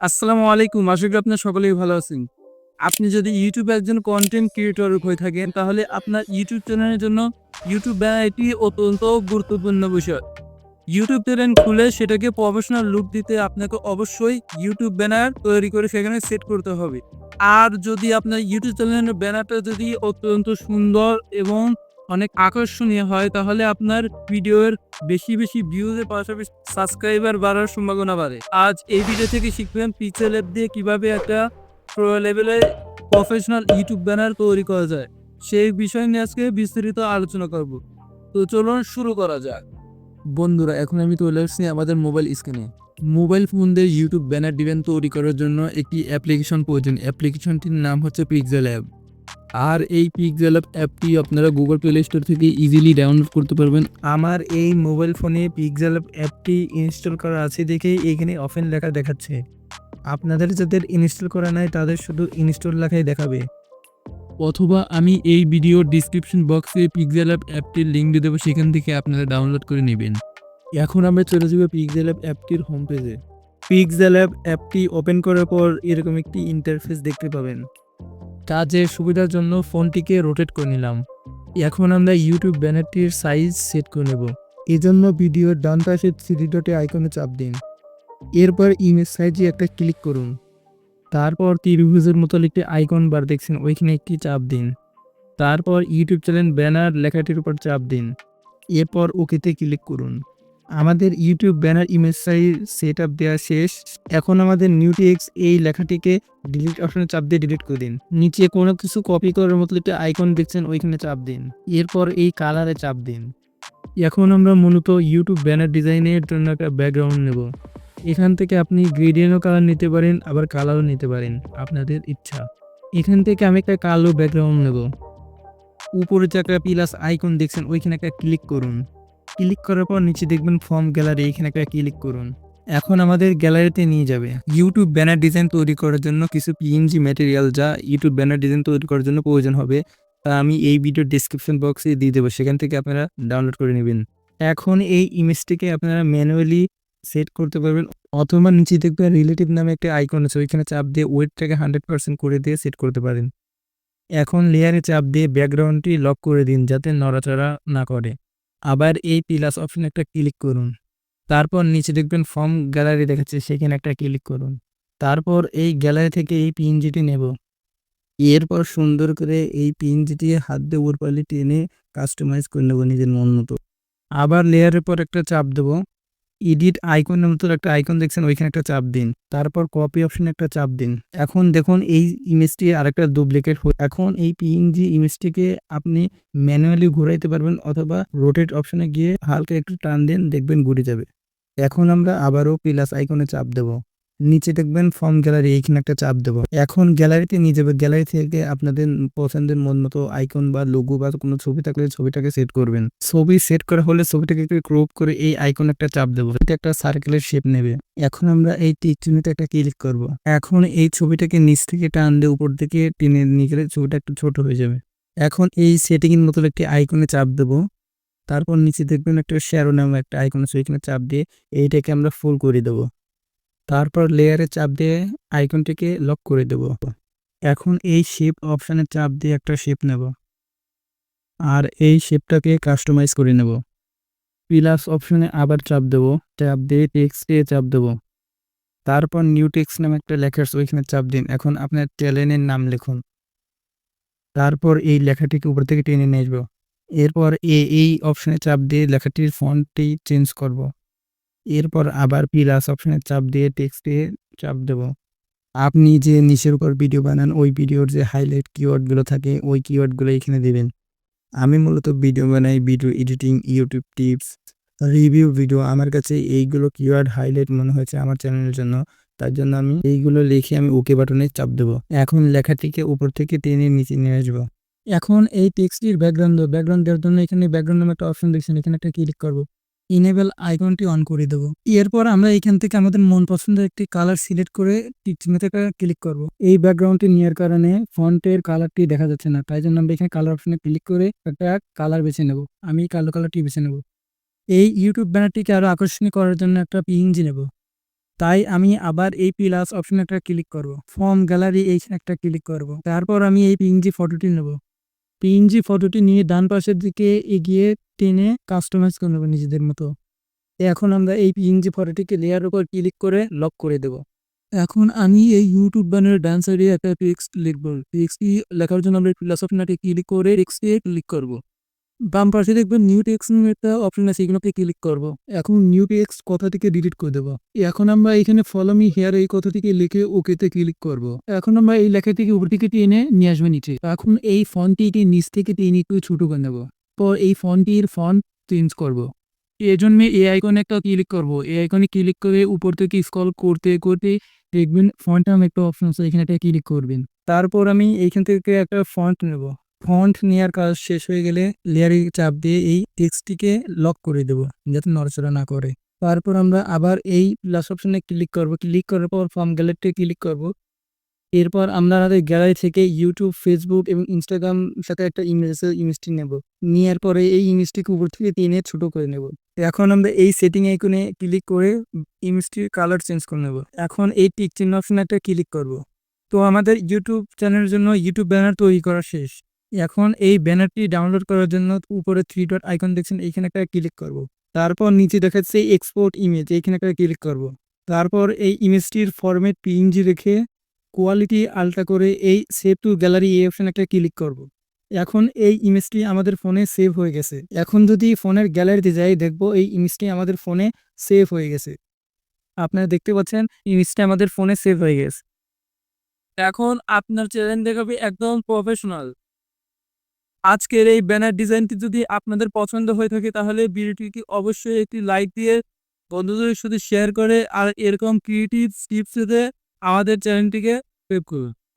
আসসালামু আলাইকুম। আশা করি আপনার সকলেই ভালো আছেন। আপনি যদি ইউটিউবে একজন কন্টেন্ট ক্রিয়েটর হয়ে থাকেন, তাহলে আপনার ইউটিউব চ্যানেলের জন্য ইউটিউব ব্যানার এটি অত্যন্ত গুরুত্বপূর্ণ বিষয়। ইউটিউব চ্যানেল খুলে সেটাকে প্রফেশনাল লুক দিতে আপনাকে অবশ্যই ইউটিউব ব্যানার তৈরি করে সেখানে সেট করতে হবে। আর যদি আপনার ইউটিউব চ্যানেলের ব্যানারটা যদি অত্যন্ত সুন্দর এবং অনেক আকর্ষণীয় হয়, তাহলে আপনার ভিডিওর বেশি বেশি ভিউজের পাশাপাশি সাবস্ক্রাইবার বাড়ার সম্ভাবনা বাড়ে। আজ এই ভিডিও থেকে শিখবেন পিক্সেল অ্যাপ দিয়ে কীভাবে একটা প্রো লেভেলে প্রফেশনাল ইউটিউব ব্যানার তৈরি করা যায়। সেই বিষয় নিয়ে আজকে বিস্তারিত আলোচনা করব। তো চলুন শুরু করা যাক। বন্ধুরা, এখন আমি চলে আসছি আমাদের মোবাইল স্ক্রিনে মোবাইল ফোন দিয়ে ইউটিউব ব্যানার ডিজাইন তৈরি করার জন্য একটি অ্যাপ্লিকেশন প্রয়োজন। অ্যাপ্লিকেশনটির নাম হচ্ছে পিক্সেল অ্যাপ আর এই অ্যাপ অ্যাপটি আপনারা গুগল প্লে স্টোর থেকে ইজিলি ডাউনলোড করতে পারবেন। আমার এই মোবাইল ফোনে পিক্সেল অ্যাপটি ইনস্টল করা আছে দেখেই এখানে অফেন লেখা দেখাচ্ছে। আপনাদের যাদের ইনস্টল করা নাই তাদের শুধু ইনস্টল লেখাই দেখাবে। অথবা আমি এই ভিডিওর ডিসক্রিপশন বক্সে পিক্সেল অ্যাপ অ্যাপটির লিঙ্ক দিয়ে দেবো সেখান থেকে আপনারা ডাউনলোড করে নেবেন। এখন আমরা চলে যাব পিক্সেল অ্যাপ অ্যাপটির হোম পেজে পিক্সেল অ্যাপ অ্যাপটি ওপেন করার পর এরকম একটি ইন্টারফেস দেখতে পাবেন। কাজের সুবিধার জন্য ফোনটিকে রোটেট করে নিলাম। এখন আমরা ইউটিউব ব্যানারটির সাইজ সেট করে নেব। এজন্য ভিডিওর ডান পাশে থ্রি ডটে আইকনে চাপ দিন। এরপর ইমেজ সাইজে একটা ক্লিক করুন। তারপর ত্রিভুজের মতো একটি আইকন বার দেখছেন, ওইখানে একটি চাপ দিন। তারপর ইউটিউব চ্যানেল ব্যানার লেখাটির উপর চাপ দিন। এরপর ওকেতে ক্লিক করুন। আমাদের YouTube banner image size set up দেওয়া শেষ। এখন আমাদের নিউটিএক্স এই লেখাটিকে ডিলিট অপশনে চাপ দিয়ে ডিলিট করে দিন। নিচে কোনো কিছু কপি করার মতো একটা আইকন দেখছেন, ওইখানে চাপ দিন। এরপর এই কালারে চাপ দিন। এখন আমরা মূলত ইউটিউব ব্যানার ডিজাইনের জন্য একটা ব্যাকগ্রাউন্ড নেব। এখান থেকে আপনি গ্রেডিয়েন্টও কালার নিতে পারেন, আবার কালারও নিতে পারেন, আপনাদের ইচ্ছা। এখান থেকে আমি একটা কালো ব্যাকগ্রাউন্ড নেব। উপরে যে একটা প্লাস আইকন দেখছেন, ওইখানে একটা ক্লিক করুন। ক্লিক করার পর নিচে দেখবেন ফর্ম গ্যালারি, এখানে একটা ক্লিক করুন। এখন আমাদের গ্যালারিতে নিয়ে যাবে। ইউটিউব ব্যানার ডিজাইন তৈরি করার জন্য কিছু পিএনজি ম্যাটেরিয়াল যা ইউটিউব ব্যানার ডিজাইন তৈরি করার জন্য প্রয়োজন হবে, তা আমি এই ভিডিও ডিসক্রিপশন বক্সে দিয়ে দেবো। সেখান থেকে আপনারা ডাউনলোড করে নেবেন। এখন এই ইমেজটিকে আপনারা ম্যানুয়ালি সেট করতে পারবেন অথবা নিচে দেখবেন রিলেটিভ নামে একটা আইকন আছে, ওইখানে চাপ দিয়ে ওয়েটটাকে হান্ড্রেড পার্সেন্ট করে দিয়ে সেট করতে পারেন। এখন লেয়ারে চাপ দিয়ে ব্যাকগ্রাউন্ডটি লক করে দিন, যাতে নড়াচড়া না করে। আবার এই প্লাস অপশন একটা ক্লিক করুন। তারপর নিচে দেখবেন ফর্ম গ্যালারি দেখাচ্ছে, সেখানে একটা ক্লিক করুন। তারপর এই গ্যালারি থেকে এই পিএনজিটি নেব। এরপর সুন্দর করে এই পিএনজিটি হাত দিয়ে উপরপালি টেনে কাস্টমাইজ করে নেব নিজের মন মতো। আবার লেয়ারের পর একটা চাপ দেবো। এডিট আইকনের মতো একটা আইকন দেখছেন, ওইখানে একটা চাপ দিন। তারপর কপি অপশনে একটা চাপ দিন। এখন দেখুন, এই ইমেজটি আরেকটা ডুপ্লিকেট এখন এই পিএনজি ইমেজটিকে আপনি ম্যানুয়ালি ঘুরাইতে পারবেন অথবা রোটেট অপশনে গিয়ে হালকা একটু টান দেন, দেখবেন ঘুরে যাবে। এখন আমরা আবারও প্লাস আইকনে চাপ দেব। নিচে দেখবেন ফর্ম গ্যালারি এইখানে একটা চাপ দেব। এখন গ্যালারিতে নিয়ে যাবে গ্যালারি থেকে আপনাদের পছন্দের মন মতো আইকন বা লোগো বা কোনো ছবি থাকলে ছবিটাকে সেট করবেন। ছবি সেট করা হলে ছবিটাকে একটু ক্রপ করে এই আইকন একটা চাপ দেবো। এটা একটা সার্কেলের শেপ নেবে। এখন আমরা এই টিকচিহ্নতে একটা ক্লিক করব। এখন এই ছবিটাকে নিচ থেকে টান দিয়ে উপর দিকে টেনে নিয়ে গেলে ছবিটা একটু ছোট হয়ে যাবে। এখন এই সেটিং এর মতো একটি আইকনে চাপ দেবো। তারপর নিচে দেখবেন একটা শ্যারো নামে একটা আইকন আছে, ওইখানে চাপ দিয়ে এইটাকে আমরা ফুল করে দেবো। তারপর লেয়ারে চাপ দিয়ে আইকনটিকে লক করে দেব। এখন এই শেপ অপশানে চাপ দিয়ে একটা শেপ নেব। আর এই শেপটাকে কাস্টমাইজ করে নেব। প্লাস অপশনে আবার চাপ দেব, চাপ দিয়ে টেক্সটে চাপ দেব। তারপর নিউ টেক্সট নামে একটা লেখা আছে ওইখানে চাপ দিন। এখন আপনার চ্যানেলের নাম লিখুন। তারপর এই লেখাটিকে উপর থেকে টেনে নিয়ে আসব। এরপর এই অপশনে চাপ দিয়ে লেখাটির ফন্টটি চেঞ্জ করব। এরপর আবার প্লাস অপশনে চাপ দিয়ে টেক্সটে চাপ দেব। আপনি যে নিচের উপর ভিডিও বানান, ওই ভিডিওর যে হাইলাইট কিওয়ার্ডগুলো থাকে, ওই কিওয়ার্ডগুলো এখানে দেবেন। আমি মূলত ভিডিও বানাই video editing YouTube tips review video আমার কাছে এইগুলো কিওয়ার্ড হাইলাইট মনে হয়েছে আমার চ্যানেলের জন্য। তার জন্য আমি এইগুলো লিখে আমি ওকে বাটনে চাপ দেবো। এখন লেখাটিকে উপর থেকে টেনে নিচে নিয়ে আসব। এখন এই টেক্সটির ব্যাকগ্রাউন্ড ব্যাকগ্রাউন্ড দেওয়ার জন্য এখানে ব্যাকগ্রাউন্ড নামে একটা অপশন দেখছেন এখানে একটা ক্লিক করব। ইনেবল আইকনটি অন করে দেবো। এরপর আমরা এখান থেকে আমাদের মন পছন্দের একটি কালার সিলেক্ট করে চিহ্নতে ক্লিক করব। এই ব্যাকগ্রাউন্ডটি নেওয়ার কারণে ফন্টের কালারটি দেখা যাচ্ছে না। তাই জন্য আমরা এখানে কালার অপশনে ক্লিক করে একটা কালার বেছে নেব। আমি কালো কালারটি বেছে নেব। এই ইউটিউব ব্যানারটিকে আরও আকর্ষণীয় করার জন্য একটা পিএনজি নেব। তাই আমি আবার এই প্লাস অপশন একটা ক্লিক করব। ফর্ম গ্যালারি এইখানে একটা ক্লিক করব। তারপর আমি এই পিএনজি ফটোটি নেব। পিএনজি ফটোটি নিয়ে ডান পাশের দিকে এগিয়ে টেনে কাস্টমাইজ করে নেব নিজেদের মতো। এখন আমরা এই পিএনজি ফটোটিকে লেয়ার উপর ক্লিক করে লক করে দেব। এখন আমি এই ইউটিউব ব্যানারের ডান সাইডে একটা টেক্সট লিখব। টেক্সটটি লেখার জন্য আমরা প্লাস নাটি ক্লিক করে টেক্সটে ক্লিক করব। বাম পাশে দেখবেন নিউ টেক্সট নামে একটা অপশন আছে এগুলোতে ক্লিক করব। এখন নিউ টেক্সট কথাটিকে ডিলিট করে দেবো? এখন আমরা এখানে ফলো মি হেয়ার এই কথাটিকে লিখে ওকেতে ক্লিক করব। এখন আমরা এই লেখাটিকে উপর থেকে টেনে নিয়ে আসব নিচে। এখন এই ফন্টটিকে নিচ থেকে টেনে একটু ছোটো করে নেব। পর এই ফন্টটির ফন্ট চেঞ্জ করব। এর জন্য এই আইকনে একটা ক্লিক করব। এই আইকনে ক্লিক করে উপর থেকে স্ক্রল করতে করতে দেখবেন ফন্ট নামে একটা অপশন আছে, এখানে একটা ক্লিক করবেন। তারপর আমি এইখান থেকে একটা ফন্ট নেব। ফন্ট নেওয়ার কাজ শেষ হয়ে গেলে লেয়ারে চাপ দিয়ে এই টেক্সটটিকে লক করে দেব, যাতে নড়াচড়া না করে। তারপর আমরা আবার এই প্লাস অপশনে ক্লিক করব। ক্লিক করার পর ফর্ম গ্যালারিতে ক্লিক করব। এরপর আমরা আমাদের গ্যালারি থেকে ইউটিউব ফেসবুক এবং ইনস্টাগ্রাম সাথে একটা ইমেজ আছে ইমেজটি নেব। নেওয়ার পরে এই ইমেজটিকে উপর থেকে টেনে ছোট করে নেব। এখন আমরা এই সেটিং আইকনে ক্লিক করে ইমেজটির কালার চেঞ্জ করে নেব। এখন এই টিক চিহ্ন অপশনে একটা ক্লিক করব। তো আমাদের ইউটিউব চ্যানেলের জন্য ইউটিউব ব্যানার তৈরি করা শেষ। এখন এই ব্যানারটি ডাউনলোড করার জন্য উপরে থ্রি ডট আইকন দেখছেন, এইখানে একটা ক্লিক করব। তারপর নিচে দেখাচ্ছে এক্সপোর্ট ইমেজ এইখানে একটা ক্লিক করব। তারপর এই ইমেজটির ফরম্যাট পিএনজি রেখে কোয়ালিটি আলট্রা করে এই সেভ টু গ্যালারি এই অপশন একটা ক্লিক করব। এখন এই ইমেজটি আমাদের ফোনে সেভ হয়ে গেছে। এখন যদি ফোনের গ্যালারিতে যাই, দেখব এই ইমেজটি আমাদের ফোনে সেভ হয়ে গেছে। আপনারা দেখতে পাচ্ছেন ইমেজটা আমাদের ফোনে সেভ হয়ে গেছে। এখন আপনার চ্যানেল দেখাবে একদম প্রফেশনাল আজকের এই ব্যানার ডিজাইনটি যদি আপনাদের পছন্দ হয়ে থাকে, তাহলে ভিডিওটিকে অবশ্যই একটি লাইক দিয়ে বন্ধুদের সাথে শেয়ার করে আর এরকম ক্রিয়েটিভ টিপস পেতে আমাদের চ্যানেলটিকে সাবস্ক্রাইব করুন।